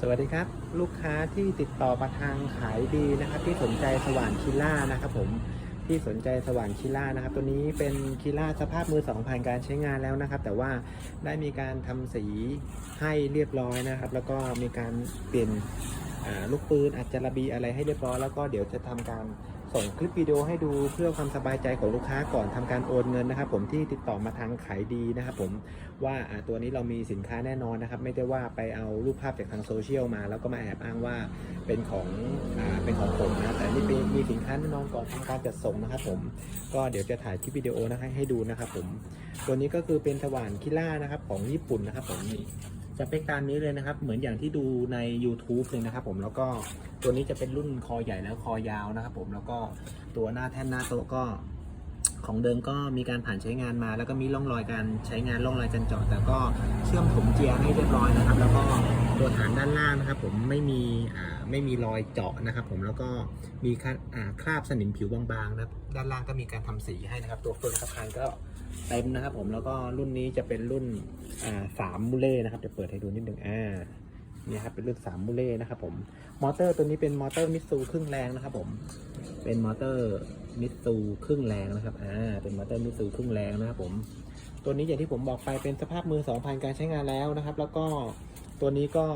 สวัสดีครับ ลูกค้าที่ติดต่อมาทางขายดีนะครับ ที่สนใจสว่านคิล่านะครับผมที่สนใจสว่านคิล่านะครับ ตัวนี้เป็นคิล่าสภาพมือสองผ่านการใช้งานแล้วนะครับ แต่ว่าได้มีการทำสีให้เรียบร้อยนะครับ แล้วก็มีการเปลี่ยนลูกปืนอัจจารบีอะไรให้เรียบร้อยแล้วก็เดี๋ยวจะทำการ ส่งคลิปวิดีโอให้ดูเพื่อความสบายใจของลูกค้าก่อนทำการโอนเงินนะครับ ผมที่ติดต่อมาทางขายดีนะครับ ผมว่าตัวนี้เรามีสินค้าแน่นอนนะครับ ไม่ได้ว่าไปเอารูปภาพจากทางโซเชียลมา แล้วก็มาแอบอ้างว่าเป็นของอเป็นของผมนะแต่นี่เป็นมีสินค้าแน่นอนก่อนทำการจัดส่งนะครับ ผมก็เดี๋ยวจะถ่ายคลิปวิดีโอนะคะให้ดูนะครับ ผม ตัวนี้ก็คือเป็นสว่านคิล่านะครับ ของญี่ปุ่นนะครับ ผมนี่ จะเป็นตามนี้เลยนะครับ เหมือนอย่างที่ดูใน YouTube เลยนะครับผมแล้วก็ตัวนี้จะเป็นรุ่นคอใหญ่แล้วคอยาวนะครับผมแล้วก็ตัวหน้าแท่นหน้าโต๊ะก็ ของเดิมก็มีการผ่านใช้งานมา แล้วก็มีร่องรอยการใช้งานร่องรอยการเจาะแต่ก็เชื่อมถมเจียให้เรียบร้อยนะครับ แล้วก็ตัวฐานด้านล่างนะครับ ผมไม่มีไม่มีรอยเจาะนะครับ ผมแล้วก็มีคราอ่าคราบสนิมผิวบางๆนะด้านล่างก็มีการทำสีให้นะครับ ตัวเฟืองสะพานก็เต็มนะครับ ผมแล้วก็รุ่นนี้จะเป็นรุ่นสามมูเล่นะครับจะเปิดให้ดูนิดนึงอ่า นี่ครับเป็นรุ่นสามมูเล่นะครับผมมอเตอร์ตัวนี้เป็นมอเตอร์มิตซูครึ่งแรงนะครับผมเป็นมอเตอร์มิตซูครึ่งแรงนะครับอ่าเป็นมอเตอร์มิตซูครึ่งแรงนะครับผมตัวนี้อย่างที่ผมบอกไปเป็นสภาพมือ2,000การใช้งานแล้วนะครับ แล้วก็ตัวนี้ก็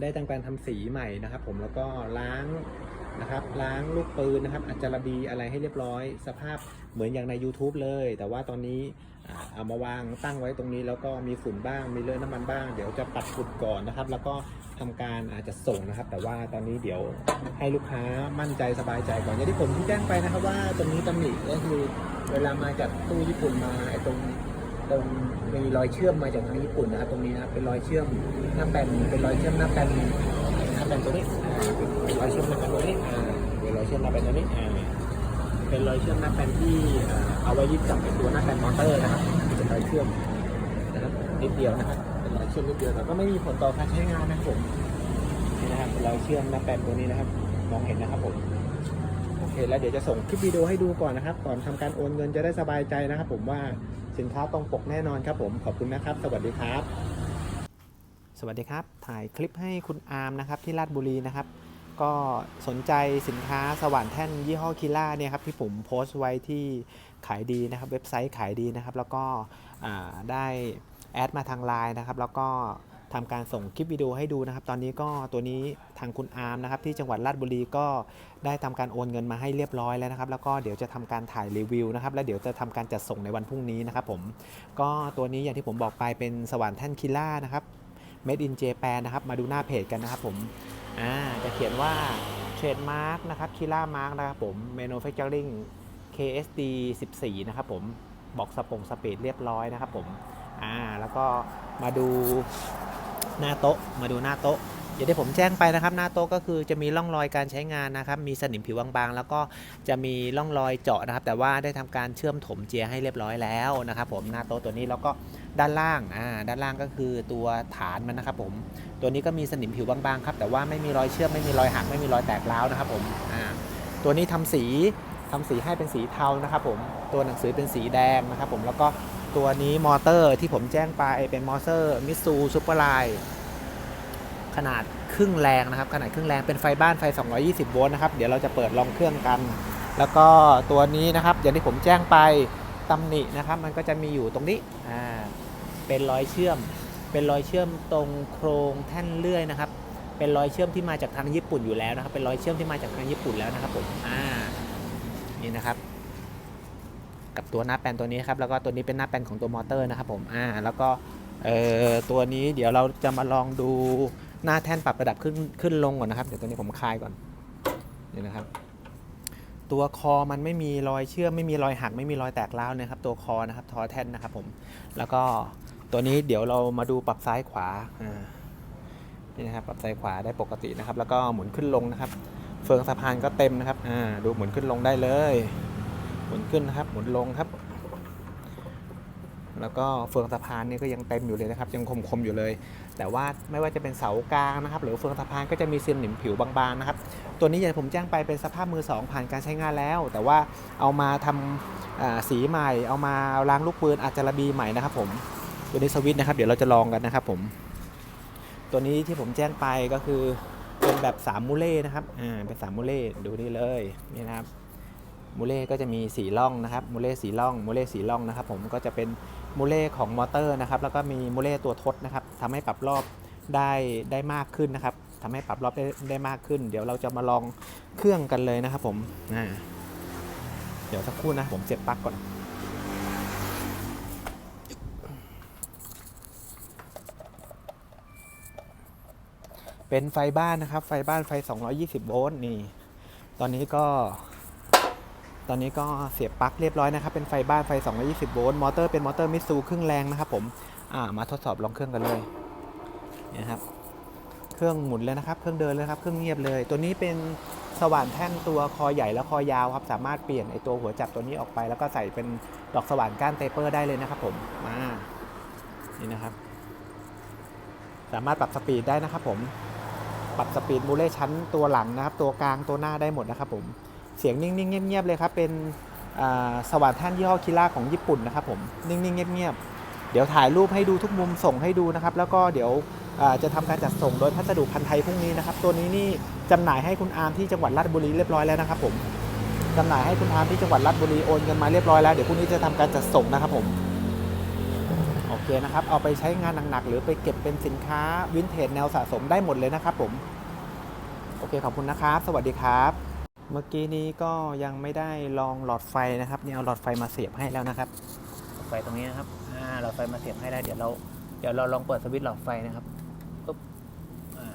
ได้ทำการทำสีใหม่นะครับ ผมแล้วก็ล้างนะครับล้างลูกปืนนะครับอัจจารบีอะไรให้เรียบร้อย สภาพเหมือนอย่างใน YouTube เลย แต่ว่าตอนนี้ เอามาวางตั้งไว้ตรงนี้แล้วก็มีฝุ่นบ้างมีเลอะน้ำมันบ้าง เดี๋ยวจะปัดฝุ่นก่อนนะครับ แล้วก็ทำการอาจจะส่งนะครับ แต่ว่าตอนนี้เดี๋ยวให้ลูกค้ามั่นใจสบายใจก่อนอย่างที่ผมที่แจ้งไปนะครับว่าตรงนี้ตำหนิก็คือเวลามาจากตู้ญี่ปุ่นมาไอ้ตรงตรงมีรอยเชื่อมมาจากทางญี่ปุ่นนะครับตรงนี้นะครับเป็นรอยเชื่อมหน้าแปนเป็นรอยเชื่อมหน้าแปนหน้าแปนตัวนี้เป็นรอยเชื่อมหน้าแปนตัวนี้อ่าเป็นรอยเชื่อมหน้าแปนตัวนี้ เป็นรอยเชื่อมหน้าแปนที่เอาไว้ยึดกับตัวหน้าแปนมอเตอร์นะครับเป็นรอยเชื่อมนะครับนิดเดียวนะครับเป็นรอยเชื่อมนิดเดียวแต่ก็ไม่มีผลต่อการใช้งานนะครับผมนี่นะครับเป็นราเชื่อมหน้าแปนตัวนี้นะครับ มองเห็นนะครับผมโอเคแล้วเดี๋ยวจะส่งคลิปวิดีโอให้ดูก่อนนะครับก่อนทำการโอนเงินจะได้สบายใจนะครับ ผมว่าสินค้าตรงปกแน่นอนครับผมขอบคุณนะครับ สวัสดีครับ สวัสดีครับ ถ่ายคลิปให้คุณอาร์มนะครับที่ราชบุรีนะครับ ก็สนใจสินค้าสว่านแท่นยี่ห้อคิล่าเนี่ยครับที่ผมโพสต์ไว้ที่ขายดีนะครับเว็บไซต์ขายดีนะครับ แล้วก็ได้แอดมาทางไลน์นะครับ แล้วก็ทำการส่งคลิปวิดีโอให้ดูนะครับ ตอนนี้ก็ตัวนี้ทางคุณอาร์มนะครับ ที่จังหวัดราชบุรีก็ได้ทำการโอนเงินมาให้เรียบร้อยแล้วนะครับ แล้วก็เดี๋ยวจะทำการถ่ายรีวิวนะครับ แล้วเดี๋ยวจะทำการจัดส่งในวันพรุ่งนี้นะครับ ผม ก็ตัวนี้อย่างที่ผมบอกไปเป็นสว่านแท่นคิล่านะครับ Made in Japan นะครับ มาดูหน้าเพจกันนะครับผม อ่าจะเขียนว่า Trademark นะครับ Killa Mark นะครับผม Manufacturing KSD 14 นะครับผมบอกสปงสเปดเรียบร้อยนะครับผมอ่าแล้วก็มาดูหน้าโต๊ะมาดูหน้าโต๊ะ อย่างที่ผมแจ้งไปนะครับ หน้าโต๊ะก็คือจะมีร่องรอยการใช้งานนะครับ มีสนิมผิวบางๆ แล้วก็จะมีร่องรอยเจาะนะครับ แต่ว่าได้ทำการเชื่อมถมเจียให้เรียบร้อยแล้วนะครับ ผมหน้าโต๊ะตัวนี้แล้วก็ด้านล่างอ่าด้านล่างก็คือตัวฐานมันนะครับ ผม ตัวนี้ก็มีสนิมผิวบางๆครับแต่ว่าไม่มีรอยเชื่อมไม่มีรอยหักไม่มีรอยแตกร้าวนะครับ ผมอ่าตัวนี้ทำสีทำสีให้เป็นสีเทานะครับ ผมตัวหนังสือเป็นสีแดงนะครับ ผมแล้วก็ตัวนี้มอเตอร์ที่ผมแจ้งไปเป็นมอเตอร์มิสูซูเปอร์ไลน์ ขนาดครึ่งแรงนะครับ ขนาดครึ่งแรงเป็นไฟบ้านไฟ 220 โวลต์นะครับ เดี๋ยวเราจะเปิดลองเครื่องกัน แล้วก็ตัวนี้นะครับ อย่างที่ผมแจ้งไปตำหนินะครับ มันก็จะมีอยู่ตรงนี้อ่าเป็นรอยเชื่อม เป็นรอยเชื่อมตรงโครงแท่นเลื่อยนะครับ เป็นรอยเชื่อมที่มาจากทางญี่ปุ่นอยู่แล้วนะครับ เป็นรอยเชื่อมที่มาจากทางญี่ปุ่นแล้วนะครับผมอ่านี่นะครับกับตัวหน้าแปลนตัวนี้ครับแล้วก็ตัวนี้เป็นหน้าแปลนของตัวมอเตอร์นะครับผมอ่าแล้วก็เอ่อตัวนี้เดี๋ยวเราจะมาลองดู หน้าแท่นปรับระดับขึ้นขึ้นลงก่อนนะครับ เดี๋ยวตัวนี้ผมคลายก่อนนี่นะครับ ตัวคอมันไม่มีรอยเชื่อมไม่มีรอยหักไม่มีรอยแตกร้าวนะครับ ตัวคอนะครับทอแท่นนะครับผมแล้วก็ตัวนี้เดี๋ยวเรามาดูปรับซ้ายขวาอ่านี่นะครับปรับซ้ายขวาได้ปกตินะครับ แล้วก็หมุนขึ้นลงนะครับ เฟืองสะพานก็เต็มนะครับอ่าดูหมุนขึ้นลงได้เลย หมุนขึ้นนะครับ หมุนลงครับ แล้วก็เฟืองสะพานนี่ก็ยังเต็มอยู่เลยนะครับ ยังคมๆอยู่เลย แต่ว่าไม่ว่าจะเป็นเสากลางนะครับ หรือเฟืองสะพานก็จะมีสนิมผิวบางๆนะครับ ตัวนี้อย่างผมแจ้งไปเป็นสภาพมือสองผ่านการใช้งานแล้ว แต่ว่าเอามาทำอ่าสีใหม่ เอามาล้างลูกปืนอาจจะระบีใหม่นะครับผม ตัวนี้สวิตช์นะครับ เดี๋ยวเราจะลองกันนะครับผม ตัวนี้ที่ผมแจ้งไปก็คือเป็นแบบ3มูเล่นะครับ อ่า เป็น3มูเล่ ดูนี่เลย นี่นะครับ มูเล่ก็จะมีสีล่องนะครับมูเล่สีล่องมูเล่สีล่องนะครับ ผมก็จะเป็นมูเล่ของมอเตอร์นะครับแล้วก็มีมูเล่ตัวทดนะครับทำให้ปรับรอบได้ได้มากขึ้นนะครับทำให้ปรับรอบได้ได้มากขึ้น เดี๋ยวเราจะมาลองเครื่องกันเลยนะครับผมเดี๋ยวสักครู่นะผมเสียบปลั๊กก่อนเป็นไฟบ้านนะครับ ไฟบ้านไฟ 220 โวลต์นี่ ตอนนี้ก็ ตอนนี้ก็เสียบปลั๊กเรียบร้อยนะครับ เป็นไฟบ้านไฟ 220 โวลต์ มอเตอร์เป็นมอเตอร์มิตซูครึ่งแรงนะครับผมอ่ามาทดสอบลองเครื่องกันเลยนะครับ เครื่องหมุนเลยนะครับ เครื่องเดินเลยครับ เครื่องเงียบเลย ตัวนี้เป็นสว่านแท่นตัวคอใหญ่และคอยาวครับ สามารถเปลี่ยนไอตัวหัวจับตัวนี้ออกไป แล้วก็ใส่เป็นดอกสว่านก้านเตเปอร์ได้เลยนะครับผม มา นี่นะครับ สามารถปรับสปีดได้นะครับผม ปรับสปีดมูเล่ชั้นตัวหลังนะครับ ตัวกลางตัวหน้าได้หมดนะครับผม เสียงนิ่งๆเงียบๆเลยครับ เป็นสว่านท่านยี่ห้อคิล่าของญี่ปุ่นนะครับผมนิ่งๆเงียบๆเดี๋ยวถ่ายรูปให้ดูทุกมุมส่งให้ดูนะครับ แล้วก็เดี๋ยวจะทำการจัดส่งโดยพัสดุพันธ์ไทยพรุ่งนี้นะครับ ตัวนี้นี่จำหน่ายให้คุณอาร์มที่จังหวัดราชบุรีเรียบร้อยแล้วนะครับผมจำหน่ายให้คุณอาร์มที่จังหวัดราชบุรีโอนกันมาเรียบร้อยแล้วเดี๋ยวพรุ่งนี้จะทำการจัดส่งนะครับผมโอเคนะครับ เอาไปใช้งานหนักๆหรือไปเก็บเป็นสินค้าวินเทจแนวสะสมได้หมดเลยนะครับผมโอเคขอบคุณนะครับ สวัสดีครับ เมื่อกี้นี้ก็ยังไม่ได้ลองหลอดไฟนะครับนี่เอาหลอดไฟมาเสียบให้แล้วนะครับหลอดไฟตรงนี้นะครับอ่าหลอดไฟมาเสียบให้แล้วเดี๋ยวเราเดี๋ยวเราลองเปิดสวิตช์หลอดไฟนะครับปุ๊บอ่า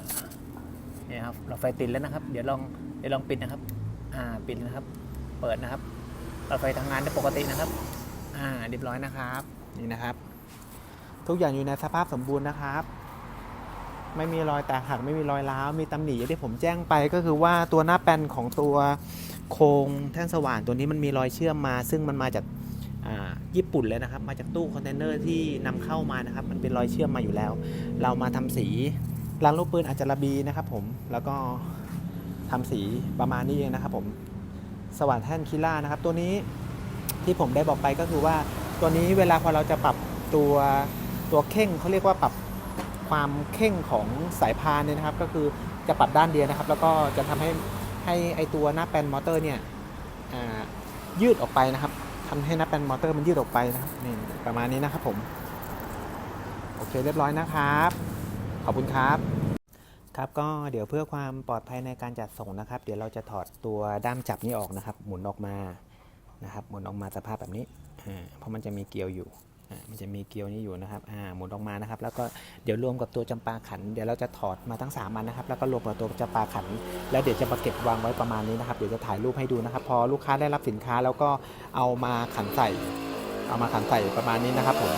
เนี่ยครับหลอดไฟติดแล้วนะครับ เดี๋ยวลองเดี๋ยวลองปิดนะครับ อ่าปิดนะครับ เปิดนะครับหลอดไฟทำงานได้ปกตินะครับ อ่าเรียบร้อยนะครับ นี่นะครับ ทุกอย่างอยู่ในสภาพสมบูรณ์นะครับ ไม่มีรอยแตกหักไม่มีรอยร้าวมีตำหนิอย่างที่ผมแจ้งไปก็คือว่าตัวหน้าแปนของตัวโครงแท่นสว่านตัวนี้มันมีรอยเชื่อมมา ซึ่งมันมาจากญี่ปุ่นเลยนะครับ มาจากตู้คอนเทนเนอร์ที่นำเข้ามานะครับ มันเป็นรอยเชื่อมมาอยู่แล้ว เรามาทำสีรางลูกปืนอาจจะระบีนะครับผมแล้วก็ทำสีประมาณนี้เองนะครับผมสว่านแท่นคิล่านะครับ ตัวนี้ที่ผมได้บอกไปก็คือว่าตัวนี้เวลาพอเราจะปรับตัวตัวเข่งเขาเรียกว่าปรับ ความเข่งของสายพานเนี่ยนะครับ ก็คือจะปรับด้านเดียวนะครับ แล้วก็จะทำให้ให้ไอตัวหน้าแปนมอเตอร์เนี่ยยืดออกไปนะครับทำให้หน้าแปนมอเตอร์มันยืดออกไปนะครับนี่ประมาณนี้นะครับผมโอเคเรียบร้อยนะครับ ขอบคุณครับครับก็เดี๋ยวเพื่อความปลอดภัยในการจัดส่งนะครับ เดี๋ยวเราจะถอดตัวด้ามจับนี้ออกนะครับ หมุนออกมานะครับหมุนออกมาสภาพแบบนี้เพราะมันจะมีเกลียวอยู่ มันจะมีเกลียวนี้อยู่นะครับอ่าหมุนออกมานะครับ แล้วก็เดี๋ยวรวมกับตัวจำปาขัน เดี๋ยวเราจะถอดมาทั้ง3อันนะครับ แล้วก็รวมกับตัวจำปาขัน แล้วเดี๋ยวจะมาเก็บวางไว้ประมาณนี้นะครับ เดี๋ยวจะถ่ายรูปให้ดูนะครับ พอลูกค้าได้รับสินค้าแล้วก็เอามาขันใส่ เอามาขันใส่ประมาณนี้นะครับผม